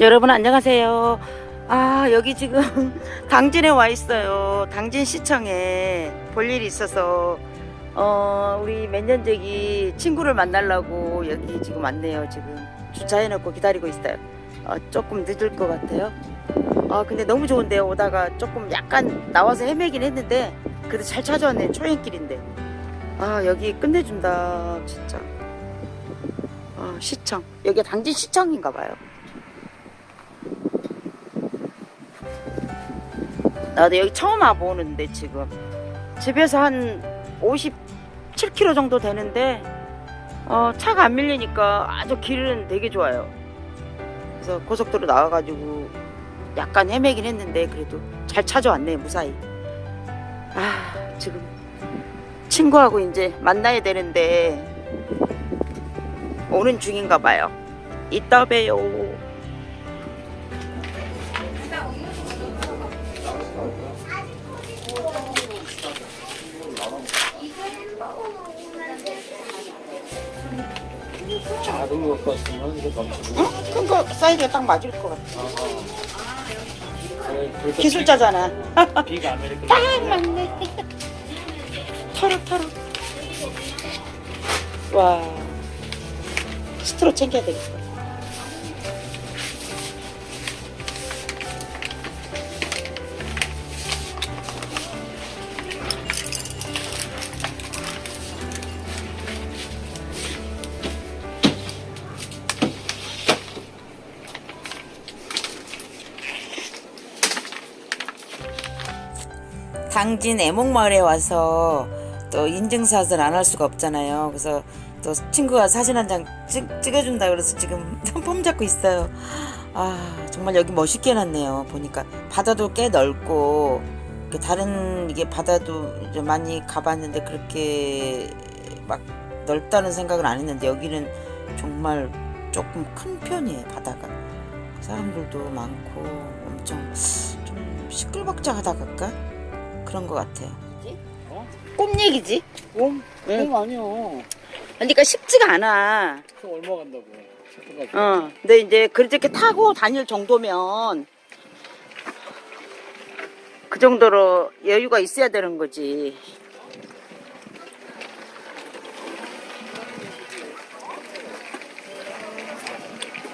여러분 안녕하세요. 아 여기 지금 당진에 와 있어요. 당진 시청에 볼 일이 있어서 어 우리 몇 년째기 친구를 만나려고 여기 지금 왔네요. 지금 주차해 놓고 기다리고 있어요. 어, 조금 늦을 것 같아요. 아 근데 너무 좋은데요. 오다가 조금 약간 나와서 헤매긴 했는데 그래도 잘 찾아왔네. 초행길인데. 아 여기 끝내준다 진짜. 아 시청 여기 당진 시청인가 봐요. 나도 여기 처음 와보는데 지금 집에서 한 57km 정도 되는데 어, 차가 안 밀리니까 아주 길은 되게 좋아요. 그래서 고속도로 나와가지고 약간 헤매긴 했는데 그래도 잘 찾아왔네 무사히. 아 지금 친구하고 이제 만나야 되는데 오는 중인가 봐요. 이따 봬요. 작은 것 같으면 이제 넘치고 응? 큰 거 사이즈가 딱 맞을 것 같아. 그래서 기술자잖아. 빅, 빅 아메리칸 딱 맞네. 털어 털어. 와. 스트로 챙겨야 되겠어. 당진 애목마을에 와서 또 인증샷을 안 할 수가 없잖아요. 그래서 또 친구가 사진 한 장 찍어준다 그래서 지금 폼 잡고 있어요. 아 정말 여기 멋있게 해놨네요. 보니까 바다도 꽤 넓고 다른 이게 바다도 많이 가봤는데 그렇게 막 넓다는 생각을 안 했는데 여기는 정말 조금 큰 편이에요 바다가 사람들도 많고 엄청 좀 시끌벅적하다 갈까 그런 것 같아요. 어? 꿈 얘기지? ôm? 응. ôm 아니요 그러니까 쉽지가 않아. 그 얼마 간다고 어. 근데 이제 그렇게 타고 다닐 정도면 그 정도로 여유가 있어야 되는 거지.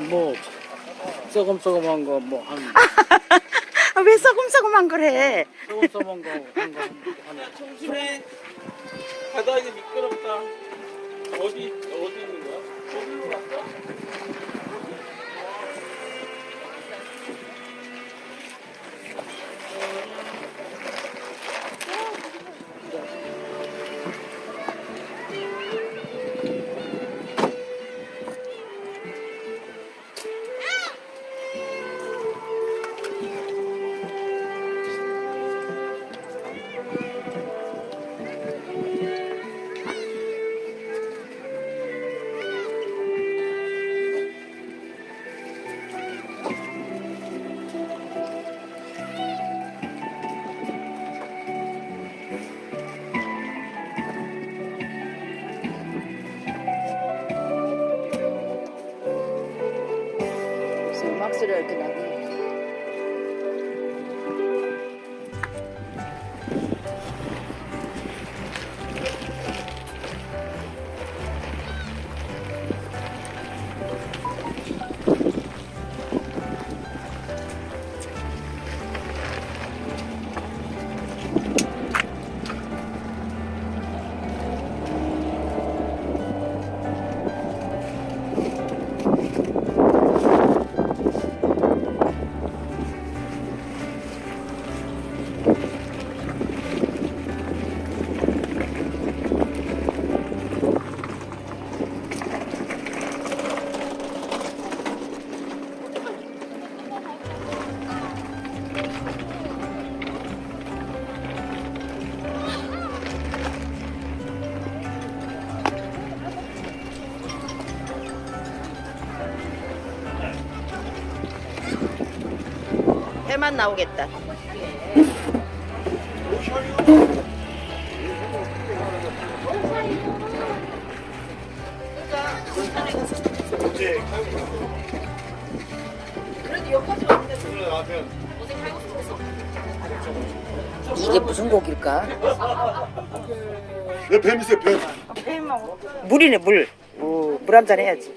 뭐 썩음썩음한 거뭐한 아, 왜 걸 해? 썩음썩음한 거한거 조심해. 바다 이제 미끄럽다. 어디 어디 있는 거야? 갔어? ambassador, Gnadi. 해만 나오겠다. 이게 무슨 고기일까? 내뱀 있어요 뱀. 물이네 물. 물 한 잔 해야지.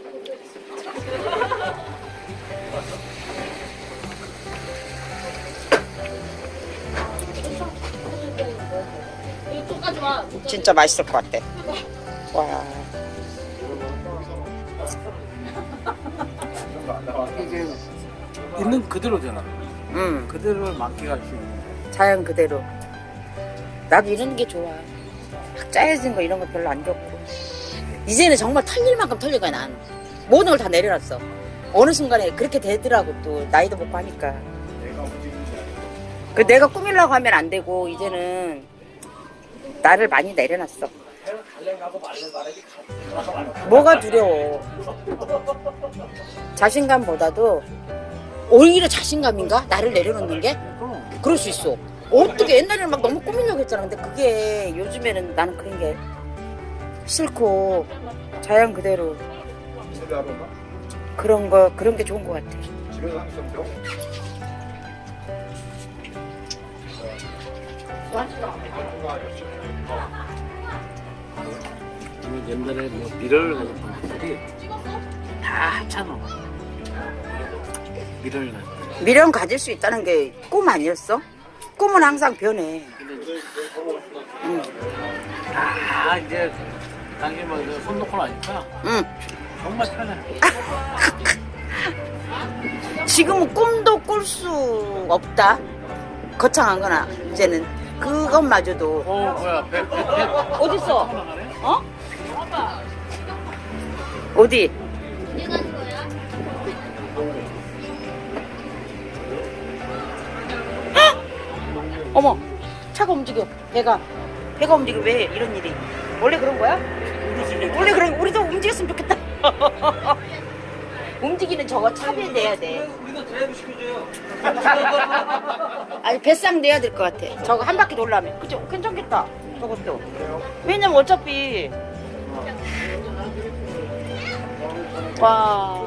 진짜 맛있을 것 같아. 와. 이게 있는 그대로잖아. 응. 그대로를 맡기가 쉬운 거야. 자연 그대로. 나도 이런 게 좋아. 막 짜여진 거 이런 거 별로 안 좋고. 이제는 정말 털릴 만큼 털릴 거야, 난. 모든 걸 다 내려놨어. 어느 순간에 그렇게 되더라고, 또. 나이도 먹고 하니까. 그 내가 꾸밀라고 하면 안 되고, 이제는 나를 많이 내려놨어. 뭐가 두려워. 자신감보다도 오히려 자신감인가? 나를 내려놓는 게? 그럴 수 있어. 어떻게 옛날에는 막 너무 꾸미려고 했잖아. 근데 그게 요즘에는 나는 그런 게 싫고 자연 그대로. 그런 거 그런 게 좋은 것 같아. 옛날에 뭐 미러를 가졌던 분들이 다 하찮아. 미러를 가졌던. 미련 가질 수 있다는 게 꿈 아니었어? 꿈은 항상 변해. 아 이제 당시 뭐손 놓고 나니까 응. 정말 편해. 지금은 꿈도 꿀 수 없다. 거창한 거나 이제는 그것마저도 어 뭐야 배, 배, 배. 어딨어? 어? 어디? 헉! 어머, 차가 움직여. 배가 배가 움직여. 왜 이런 일이? 원래 그런 거야? 원래 그런 우리도 움직였으면 좋겠다. 움직이는 저거 차별돼야 돼. 우리도 드라이브 시켜줘요. 아니 뱃상 내야 될 것 같아. 저거 한 바퀴 돌라면. 그죠? 괜찮겠다. 저것도. 왜냐면 어차피 와.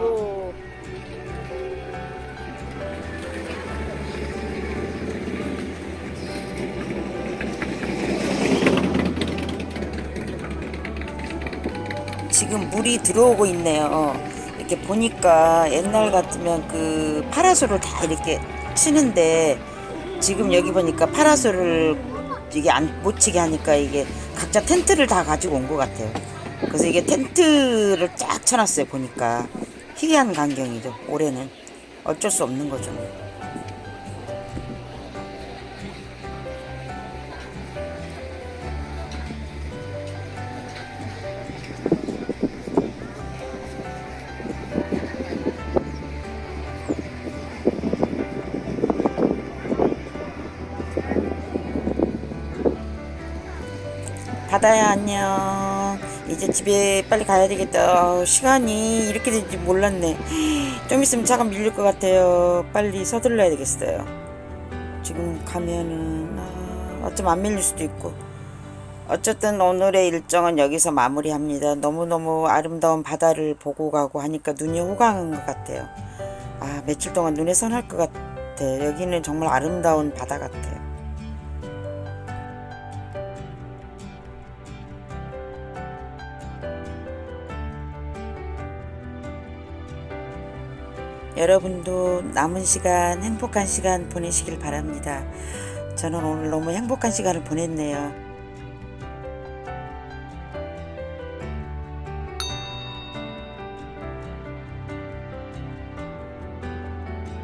지금 물이 들어오고 있네요. 이렇게 보니까 옛날 같으면 그 파라솔을 다 이렇게 치는데 지금 여기 보니까 파라솔을 이게 안 못 치게 하니까 이게 각자 텐트를 다 가지고 온 것 같아요. 그래서 이게 텐트를 쫙 쳐놨어요. 보니까 희귀한 광경이죠. 올해는 어쩔 수 없는 거죠. 바다야 안녕. 이제 집에 빨리 가야 되겠다. 어, 시간이 이렇게 될지 몰랐네. 좀 있으면 차가 밀릴 것 같아요. 빨리 서둘러야 되겠어요. 지금 가면은 아, 어쩜 안 밀릴 수도 있고. 어쨌든 오늘의 일정은 여기서 마무리합니다. 너무너무 아름다운 바다를 보고 가고 하니까 눈이 호강한 것 같아요. 아, 며칠 동안 눈에 선할 것 같아. 여기는 정말 아름다운 바다 같아요. 여러분도 남은 시간 행복한 시간 보내시길 바랍니다. 저는 오늘 너무 행복한 시간을 보냈네요.